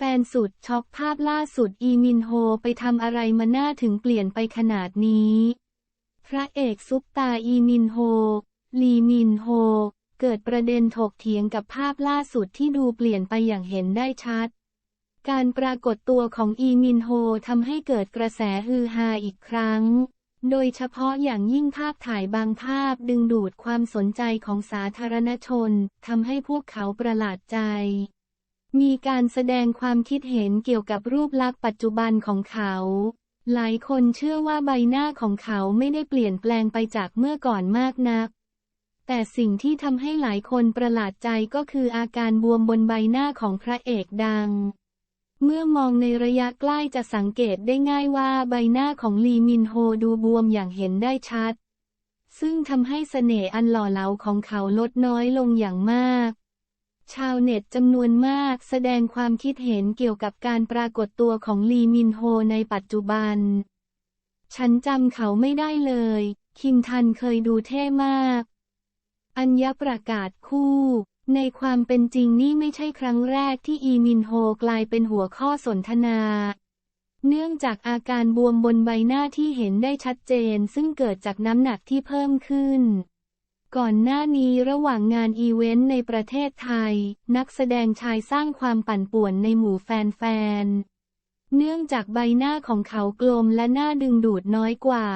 แฟนสุดช็อกภาพล่าสุดอีมินโฮไปทำอะไรมาหน้าถึงเปลี่ยนไปขนาดนี้ พระเอกซุปตาอีมินโฮ ลีมินโฮ เกิดประเด็นถกเถียงกับภาพล่าสุดที่ดูเปลี่ยนไปอย่างเห็นได้ชัด การปรากฏตัวของอีมินโฮทำให้เกิดกระแสฮือฮาอีกครั้ง โดยเฉพาะอย่างยิ่งภาพถ่ายบางภาพดึงดูดความสนใจของสาธารณชนทำให้พวกเขาประหลาดใจ มีการแสดงความคิดเห็นเกี่ยวกับรูปลักษณ์ปัจจุบันของเขา หลายคนเชื่อว่าใบหน้าของเขาไม่ได้เปลี่ยนแปลงไปจากเมื่อก่อนมากนัก แต่สิ่งที่ทำให้หลายคนประหลาดใจก็คืออาการบวมบนใบหน้าของพระเอกดัง เมื่อมองในระยะใกล้จะสังเกตได้ง่ายว่าใบหน้าของลีมินโฮดูบวมอย่างเห็นได้ชัด ซึ่งทำให้เสน่ห์อันหล่อเหลาของเขาลดน้อยลงอย่างมาก ชาวเน็ตจำนวนมากแสดงความคิดเห็นเกี่ยวกับการปรากฏตัวของลีมินโฮในปัจจุบัน ฉันจำเขาไม่ได้เลย คิมทันเคยดูเท่มาก อัญญประกาศคู่ ในความเป็นจริงนี่ไม่ใช่ครั้งแรกที่อีมินโฮกลายเป็นหัวข้อสนทนา เนื่องจากอาการบวมบนใบหน้าที่เห็นได้ชัดเจนซึ่งเกิดจากน้ำหนักที่เพิ่มขึ้น ก่อนหน้านี้ระหว่างงานอีเวนต์ในประเทศไทย นักแสดงชายสร้างความปั่นป่วนในหมู่แฟนๆ เนื่องจากใบหน้าของเขากลมและหน้าดึงดูดน้อยกว่า